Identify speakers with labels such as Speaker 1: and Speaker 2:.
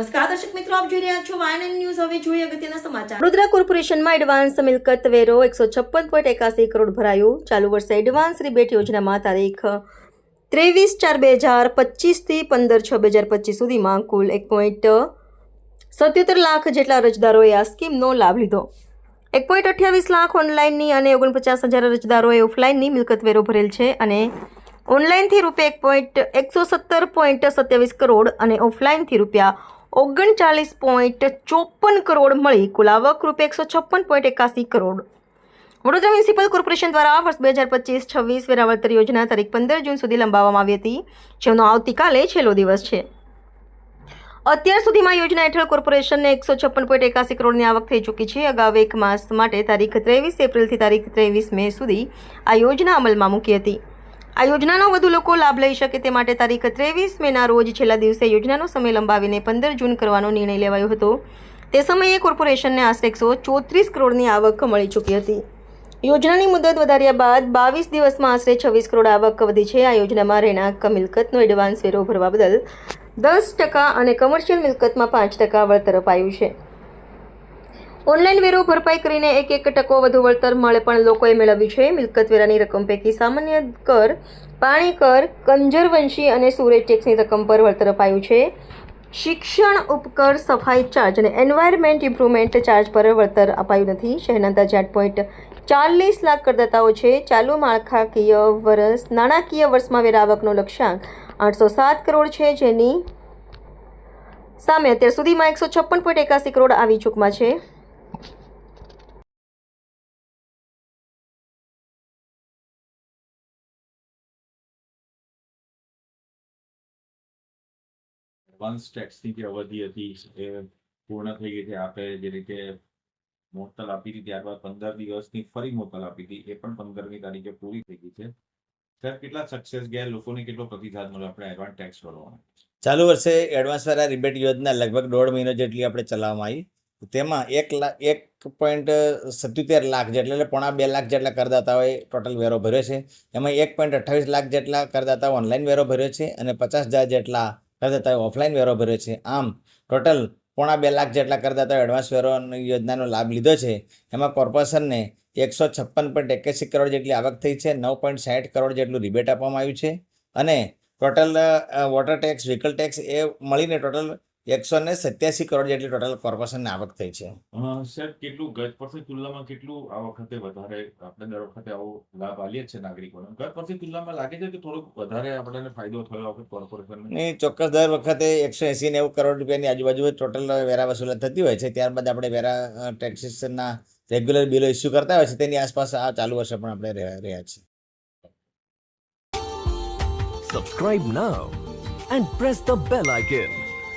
Speaker 1: નમસ્કાર, દર્શક મિત્રો, આપ જોઈ રહ્યા છો વાયન ન્યૂઝ હવે જોઈએ અગત્યના સમાચાર. વડોદરા કોર્પોરેશનમાં એડવાન્સ મિલકત વેરો એકસો છપ્પન પોઈન્ટ એકાસી કરોડ ભરાયો. ચાલુ વર્ષે એડવાન્સ રિબેટ યોજનામાં તારીખ ત્રેવીસ ચાર બે હજાર પચીસથી પંદર છ બે હજાર પચીસ સુધીમાં કુલ એક પોઈન્ટ સત્યોતેર લાખ જેટલા અરજદારોએ આ સ્કીમનો લાભ લીધો. એક પોઈન્ટ અઠ્યાવીસ લાખ ઓનલાઈનની અને ઓગણપચાસ હજાર અરજદારોએ ઓફલાઈનની મિલકત વેરો ભરેલ છે અને ઓનલાઈનથી રૂપિયા એક પોઈન્ટ એકસો સત્તર પોઈન્ટ સત્યાવીસ કરોડ અને ઓફલાઈનથી રૂપિયા ઓગણચાલીસ પોઈન્ટ ચોપન કરોડ મળી કુલ આવક રૂપે એકસો છપ્પન પોઈન્ટ એકાસી કરોડ. વડોદરા મ્યુનિસિપલ કોર્પોરેશન દ્વારા વર્ષ બે હજાર પચીસ છવ્વીસ વેરાવળતર યોજના તારીખ પંદર જૂન સુધી લંબાવવામાં આવી હતી, જેનો આવતીકાલે છેલ્લો દિવસ છે. અત્યાર સુધીમાં યોજના હેઠળ કોર્પોરેશનને એકસો છપ્પન પોઈન્ટ એકાસી કરોડની આવક થઈ ચૂકી છે. અગાઉ એક માસ માટે તારીખ ત્રેવીસ એપ્રિલથી તારીખ ત્રેવીસ મે સુધી આ યોજના અમલમાં મૂકી હતી. આ યોજનાનો વધુ લોકો લાભ લઈ શકે તે માટે તારીખ ત્રેવીસ મેના રોજ છેલ્લા દિવસે યોજનાનો સમય લંબાવીને પંદર જૂન કરવાનો નિર્ણય લેવાયો હતો. તે સમયે કોર્પોરેશનને આશરે એકસો ચોત્રીસ કરોડની આવક મળી ચૂકી હતી. યોજનાની મુદત વધાર્યા બાદ બાવીસ દિવસમાં આશરે છવ્વીસ કરોડ આવક વધી છે. આ યોજનામાં રહેણાંક, મિલકતનો એડવાન્સ વેરો ભરવા બદલ દસ ટકા અને કમર્શિયલ મિલકતમાં પાંચ ટકા વળતર અપાયું છે. ઓનલાઈન વેરો ભરપાઈ કરીને એક એક ટકો વધુ વળતર મળે પણ લોકોએ મેળવ્યું છે. મિલકત વેરાની રકમ પૈકી સામાન્ય કર, પાણી કર, કંજરવંશી અને સુરેજ ટેક્સની રકમ પર વળતર અપાયું છે. શિક્ષણ ઉપકર, સફાઈ ચાર્જ અને એન્વાયરમેન્ટ ઇમ્પ્રુવમેન્ટ ચાર્જ પર વળતર અપાયું નથી. શહેરના અંદાજે પોઈન્ટ ચાલીસ લાખ કરદાતાઓ છે. ચાલુ માળખાકીય વર્ષ, નાણાકીય વર્ષમાં વેરા આવકનો લક્ષ્યાંક આઠસો સાત કરોડ છે, જેની સામે અત્યાર સુધીમાં એકસો છપ્પન પોઈન્ટ એકાસી કરોડ આવી ચૂકમાં છે.
Speaker 2: એડવાન્સ ટેક્સની જે અવધિ હતી એ પૂર્ણ થઈ ગઈ છે. આપે જે રીતે મોકલ આપી હતી, ત્યારબાદ પંદર દિવસની ફરી મોકલ આપી હતી, એ પણ પંદરમી તારીખે પૂરી થઈ ગઈ છે. સર કેટલા સક્સેસ ગયા? લોકોને કેટલો પ્રતિસાદ મળ્યો આપણે એડવાન્સ ટેક્સ ભરવાનો
Speaker 3: ચાલુ વર્ષે એડવાન્સ વાળા રિબેટ યોજના લગભગ દોઢ મહિનો જેટલી આપણે ચલાવવામાં આવી. તેમાં એક લાખ એક પોઈન્ટ સત્યોતેર લાખ જેટલા, એટલે પોણા બે લાખ જેટલા કરદાતાઓએ ટોટલ વેરો ભર્યો છે. એમાં એક પોઈન્ટ અઠ્ઠાવીસ લાખ જેટલા કરદાતાઓ ઓનલાઈન વેરો ભર્યો છે અને પચાસ હજાર જેટલા કરદાતાઓ ઓફલાઈન વેરો ભર્યો છે. આમ ટોટલ પોણા બે લાખ જેટલા કરદાતાઓ એડવાન્સ વેરો યોજનાનો લાભ લીધો છે. એમાં કોર્પોરેશનને એકસો છપ્પન પોઈન્ટ એક્યાસી કરોડ જેટલી આવક થઈ છે, નવ પોઈન્ટ સાઠ કરોડ જેટલું રિબેટ આપવામાં આવ્યું છે. અને total water tax vehicle tax એ મળીને ટોટલ એકસો ને સત્યાસી કરોડ જેટલી ટોટલ કોર્પોરેશનને આવક થઈ છે.
Speaker 2: સર કેટલું ગત વર્ષની તુલનામાં કેટલું આ વખતે વધારે આપણે દર વખતે આવો લાભ આલીએ છે નાગરિકોને? ગત વર્ષની તુલનામાં લાગે છે કે થોડોક વધારે આપણને ફાયદો થયો આ વખતે કોર્પોરેશનને
Speaker 3: ને? ચોક્કસ દર વખતે એકસો એંસી નેવું કરોડ રૂપિયાની આજુબાજુ ટોટલ વેરા વસૂલાત થતી હોય છે. ત્યારબાદ આપણે વેરા ટેક્સીસના રેગ્યુલર બિલો ઇસ્યુ કરતા હોય છે. તેની આસપાસ આ ચાલુ વર્ષે પણ આપણે રહ્યા રહ્યા છીએ.
Speaker 4: Subscribe now and press the bell icon.